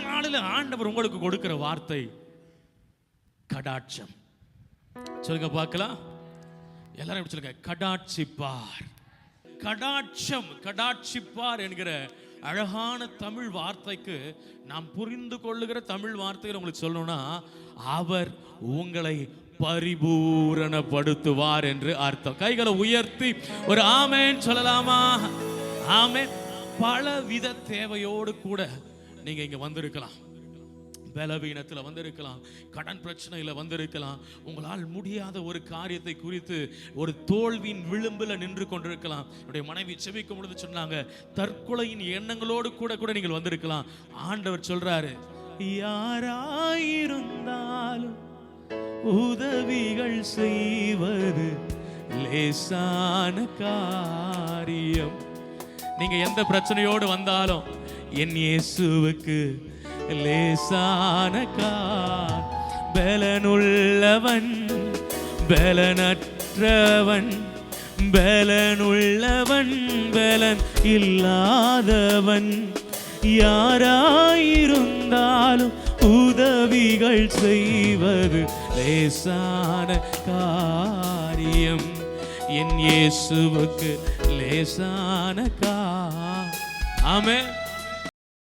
நாளில் ஆண்டவர் உங்களுக்கு கொடுக்கிற வார்த்தை கடாட்சம். சொல்லுங்க பார்க்கலாம். எல்லாரும் எப்படி சொல்லுங்க? கடாட்சிப்பார். கடாட்சம் கடாட்சிப்பார் என்கிற அழகான தமிழ் வார்த்தைக்கு நாம் புரிந்து கொள்ளுகிற தமிழ் வார்த்தைகள் உங்களுக்கு சொல்லணும்னா அவர் உங்களை பரிபூரணப்படுத்துவார் என்று அர்த்தம். கைகளை உயர்த்தி ஒரு ஆமேன் சொல்லலாமா? ஆமேன். பல வித தேவையோடு கூட நீங்க இங்க வந்திருக்கலாம். பலவீனத்தில் வந்திருக்கலாம். கடன் பிரச்சனையில் வந்திருக்கலாம். உங்களால் முடியாத ஒரு காரியத்தை குறித்து ஒரு தோல்வியின் விளிம்பில் நின்று கொண்டிருக்கலாம். என்னுடைய மனைவி செவிக்கும் பொழுது சொன்னாங்க தற்கொலையின் எண்ணங்களோடு கூட கூட நீங்கள் வந்திருக்கலாம். ஆண்டவர் சொல்றாரு யாராயிருந்தாலும் உதவிகள் செய்வது லேசான காரியம். நீங்க எந்த பிரச்சனையோடு வந்தாலும் என் இயேசுவுக்கு லேசான கார். பலனுள்ளவன் பலனற்றவன் பலனுள்ளவன் பலன் இல்லாதவன். யாராயிருந்தாலும் உதவிகள் செய்வது லேசான காரியம். என் இயேசுவுக்கு லேசான கா ஆமே